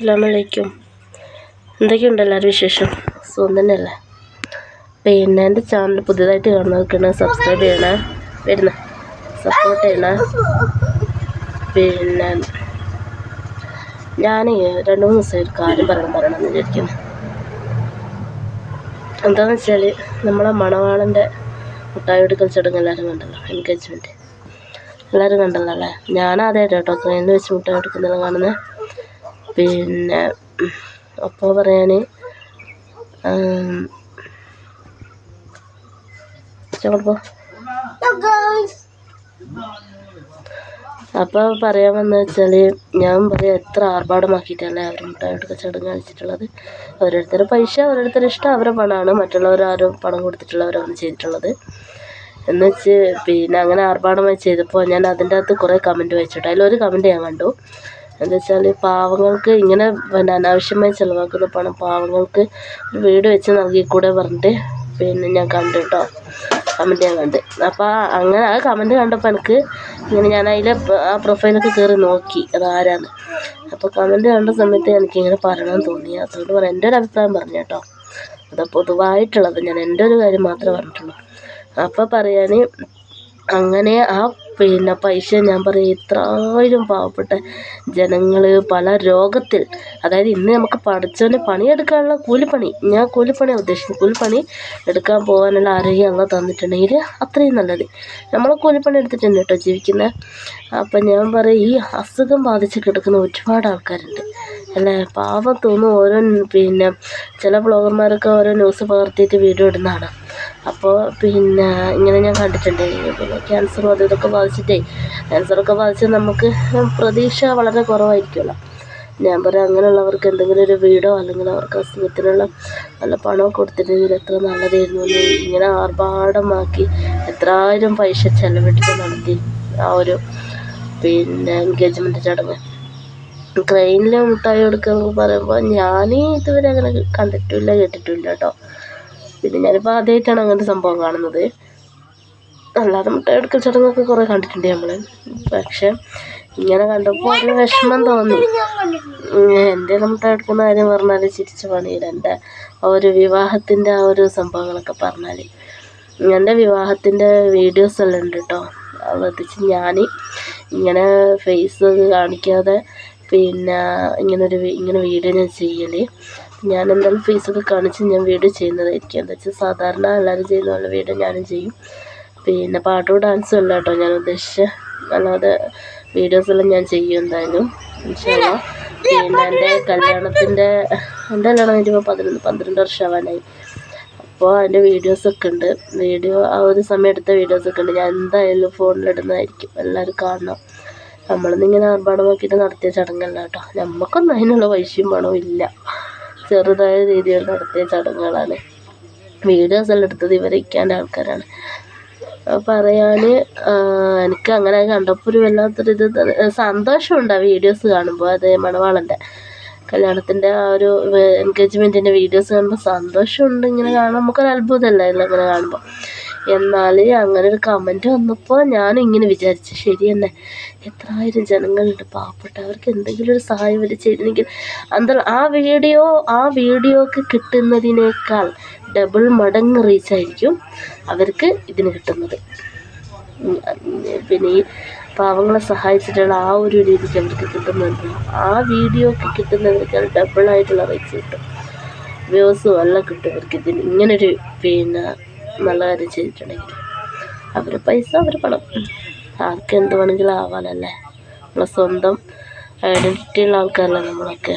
അസ്സാമലൈക്കും എന്തൊക്കെയുണ്ട് എല്ലാവരും വിശേഷം? സുഖം തന്നെയല്ലേ? പിന്നെ എന്റെ ചാനൽ പുതിയതായിട്ട് കാണുന്നവർക്കാണ് സബ്സ്ക്രൈബ് ചെയ്യണേ. വരുന്ന. സപ്പോർട്ട് ചെയ്യണേ. പിന്നെ ഞാൻ രണ്ട് മൂന്ന് ദിവസമായി ഒരു കാര്യം പറയണം പറയണമെന്ന് വിചാരിക്കുന്നു. എന്താണെന്ന് വെച്ചാൽ നമ്മളെ മണവാളന്റെ മുട്ടായി എടുക്കൽ ചടങ്ങ് എല്ലാവരും കണ്ടല്ലോ എൻഗേജ്മെന്റ് എല്ലാവരും കണ്ടല്ലോ അല്ലേ ഞാനാദ്യമായിട്ട് കേട്ടോ ട്രെയിനിൽ വെച്ച് മുട്ടായി എടുക്കുന്നതെല്ലാം കാണുന്നത് പിന്നെ അപ്പോൾ പറയാൻ പോ പറയാൻ വന്ന വെച്ചാൽ ഞാൻ പറയാം എത്ര ആർഭാടമാക്കിയിട്ടല്ലേ അവർ മുട്ടായിട്ട് ചടങ്ങ് കഴിച്ചിട്ടുള്ളത് ഓരോരുത്തരുടെ പൈസ ഓരോരുത്തരുടെ ഇഷ്ടം അവരുടെ പണമാണ്. മറ്റുള്ളവർ ആരും പണം കൊടുത്തിട്ടുള്ളവരാണ് ചെയ്തിട്ടുള്ളത്. എന്ന് വെച്ച് പിന്നെ അങ്ങനെ ആർഭാടമായി ചെയ്തപ്പോൾ ഞാൻ അതിന്റെ അകത്ത് കുറേ കമന്റ് വായിച്ചിട്ടു. അതിലൊരു കമന്റ് ഞാൻ കണ്ടു. എന്താ വെച്ചാൽ പാവങ്ങൾക്ക് ഇങ്ങനെ പിന്നെ അനാവശ്യമായി ചിലവാക്കുന്ന പണം പാവങ്ങൾക്ക് ഒരു വീട് വെച്ച് നൽകിക്കൂടെ പറഞ്ഞിട്ട് പിന്നെ ഞാൻ കണ്ടു കേട്ടോ കമന്റ് ഞാൻ കണ്ട്. അപ്പോൾ അങ്ങനെ ആ കമന്റ് കണ്ടപ്പോൾ എനിക്ക് ഇങ്ങനെ ഞാൻ അതിലെ ആ പ്രൊഫൈലൊക്കെ കയറി നോക്കി. അതാരാണ് അപ്പോൾ കമന്റ് കണ്ട സമയത്ത് എനിക്കിങ്ങനെ പറയണമെന്ന് തോന്നി. അതുകൊണ്ട് പറയാം എന്റെ ഒരു അഭിപ്രായം പറഞ്ഞു കേട്ടോ അത് പൊതുവായിട്ടുള്ളത്. ഞാൻ എന്റെ ഒരു കാര്യം മാത്രമേ പറഞ്ഞിട്ടുള്ളൂ. അപ്പോൾ പറയാൻ അങ്ങനെ ആ പിന്നെ പൈസ ഞാൻ പറയും എത്രായിരം പാവപ്പെട്ട ജനങ്ങൾ പല രോഗത്തിൽ അതായത് ഇന്ന് നമുക്ക് പഠിച്ചവന്റെ പണിയെടുക്കാനുള്ള കൂലിപ്പണി ഞാൻ കൂലിപ്പണിയാണ് ഉദ്ദേശിക്കുന്നത് കൂലിപ്പണി എടുക്കാൻ പോകാനുള്ള ആരോഗ്യം അല്ല തന്നിട്ടുണ്ടെങ്കിൽ അത്രയും നല്ലത്. നമ്മൾ കൂലിപ്പണി എടുത്തിട്ടുണ്ട് കേട്ടോ ജീവിക്കുന്നത് അപ്പം ഞാൻ പറയും ഈ അസുഖം ബാധിച്ച് കിടക്കുന്ന ഒരുപാട് ആൾക്കാരുണ്ട്. അല്ലേ? പാവം തോന്നും ഓരോ പിന്നെ ചില ബ്ലോഗർമാരൊക്കെ ഓരോ ന്യൂസ് പകർത്തിയിട്ട് വീഡിയോ ഇടുന്നതാണ്. അപ്പോൾ പിന്നെ ഇങ്ങനെ ഞാൻ കണ്ടിട്ടുണ്ട്. പിന്നെ ക്യാൻസറും അതും ഇതൊക്കെ ബാധിച്ചിട്ടേ ക്യാൻസറൊക്കെ ബാധിച്ച് നമുക്ക് പ്രതീക്ഷ വളരെ കുറവായിരിക്കുമല്ലോ. ഞാൻ പറയാം അങ്ങനെയുള്ളവർക്ക് എന്തെങ്കിലും ഒരു വീടോ അല്ലെങ്കിൽ അവർക്ക് അസുഖത്തിനുള്ള നല്ല പണമോ കൊടുത്തിട്ടുണ്ടെങ്കിൽ എത്ര നല്ലതായിരുന്നു ഇങ്ങനെ ആർഭാടമാക്കി എത്രായിരം പൈസ ചെലവിട്ടിട്ട് നടത്തി ആ ഒരു പിന്നെ എൻഗേജ്മെന്റ് ചടങ്ങ്. ട്രെയിനിൽ മുട്ടായി കൊടുക്കുക എന്ന് പറയുമ്പോൾ ഞാൻ ഇതുവരെ അങ്ങനെ കണ്ടിട്ടില്ല കേട്ടിട്ടില്ല കേട്ടോ. പിന്നെ ഞാനിപ്പോൾ ആദ്യമായിട്ടാണ് അങ്ങനത്തെ സംഭവം കാണുന്നത്. അല്ലാതെ മുട്ട എടുക്കൽ ചടങ്ങൊക്കെ കുറേ കണ്ടിട്ടുണ്ട് നമ്മൾ പക്ഷെ ഇങ്ങനെ കണ്ടപ്പോൾ ഒരു വിഷമം തോന്നി. എന്റെ മുട്ട എടുക്കുന്ന കാര്യം പറഞ്ഞാൽ ചിരിച്ച പണിയില്ല. എന്റെ ആ ഒരു വിവാഹത്തിന്റെ ആ ഒരു സംഭവങ്ങളൊക്കെ പറഞ്ഞാൽ എന്റെ വിവാഹത്തിന്റെ വീഡിയോസ് എല്ലാം ഉണ്ട് കേട്ടോ പ്രത്യേകിച്ച് ഞാൻ ഇങ്ങനെ ഫേസ് കാണിക്കാതെ പിന്നെ ഇങ്ങനൊരു ഇങ്ങനെ വീഡിയോ ഞാൻ ചെയ്യൽ ഞാൻ എന്തായാലും ഫീസൊക്കെ കാണിച്ച് ഞാൻ വീഡിയോ ചെയ്യുന്നതായിരിക്കും. എന്താ വെച്ചാൽ സാധാരണ എല്ലാവരും ചെയ്യുന്ന പോലെ വീഡിയോ ഞാനും ചെയ്യും. പിന്നെ പാട്ടും ഡാൻസും അല്ല കേട്ടോ ഞാൻ ഉദ്ദേശിച്ച. അല്ലാതെ വീഡിയോസെല്ലാം ഞാൻ ചെയ്യും എന്തായാലും. ഇൻഷാല്ല പിന്നെ എന്റെ കല്യാണത്തിന്റെ എന്റെ കല്യാണം കഴിഞ്ഞപ്പോൾ പതിനൊന്ന് പന്ത്രണ്ട് വർഷമാവാനായി. അപ്പോൾ അതിന്റെ വീഡിയോസൊക്കെ ഉണ്ട്. വീഡിയോ ആ ഒരു സമയം എടുത്ത വീഡിയോസൊക്കെ ഉണ്ട്. ഞാൻ എന്തായാലും ഫോണിലിടുന്നതായിരിക്കും എല്ലാവരും കാണണം. നമ്മളിന്നിങ്ങനെ ആർഭാടമാക്കിയിട്ട് നടത്തിയ ചടങ്ങല്ല കേട്ടോ. നമുക്കൊന്നും അതിനുള്ള പൈസയും പണവും ഇല്ല. ചെറുതായ രീതിയിൽ നടത്തിയ ചടങ്ങുകളാണ്. വീഡിയോസ് എല്ലാം എടുത്തത് ഇവരൊക്കെയാന്റെ ആൾക്കാരാണ്. പറയാൻ എനിക്ക് അങ്ങനെ കണ്ടപ്പോൾ ഒരു വല്ലാത്തൊരു ഇത് സന്തോഷമുണ്ട് ആ വീഡിയോസ് കാണുമ്പോൾ. അത് മണവാളന്റെ കല്യാണത്തിന്റെ ആ ഒരു എൻഗേജ്മെന്റിന്റെ വീഡിയോസ് കാണുമ്പോൾ സന്തോഷമുണ്ട് ഇങ്ങനെ കാണുമ്പോൾ. നമുക്കൊരു അത്ഭുതമല്ലേ ഇങ്ങനെ കാണുമ്പോൾ. എന്നാൽ അങ്ങനെ ഒരു കമന്റ് വന്നപ്പോൾ ഞാൻ ഇങ്ങനെ വിചാരിച്ചു ശരി തന്നെ എത്രായിരം ജനങ്ങളുണ്ട് പാവപ്പെട്ടവർക്ക് എന്തെങ്കിലും ഒരു സഹായം വരെ ചെയ്തിരുന്നെങ്കിൽ എന്താ ആ വീഡിയോ ആ വീഡിയോക്ക് കിട്ടുന്നതിനേക്കാൾ ഡബിൾ മടങ്ങ് റീച്ചായിരിക്കും അവർക്ക് ഇതിന് കിട്ടുന്നത്. പിന്നെ ഈ പാവങ്ങളെ സഹായിച്ചിട്ടുള്ള ആ ഒരു രീതിക്ക് അവർക്ക് കിട്ടുന്നുണ്ട്. ആ വീഡിയോക്ക് കിട്ടുന്നതിനേക്കാൾ ഡബിളായിട്ടുള്ള റീച്ച് കിട്ടും. വ്യൂസും എല്ലാം കിട്ടും അവർക്ക് ഇതിന്. ഇങ്ങനൊരു പിന്നെ നല്ല കാര്യം ചെയ്തിട്ടുണ്ടെങ്കിൽ. അവർ പൈസ അവർ പണം. ആർക്ക് എന്ത് വേണമെങ്കിലും ആവാനല്ലേ. നമ്മളെ സ്വന്തം ഐഡന്റിറ്റി ഉള്ള ആൾക്കാരല്ലേ നമ്മളൊക്കെ.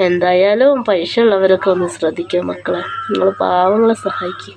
എന്തായാലും പൈസ ഉള്ളവരൊക്കെ ഒന്ന് ശ്രദ്ധിക്കുക മക്കളെ. നിങ്ങൾ പാവങ്ങളെ സഹായിക്കുക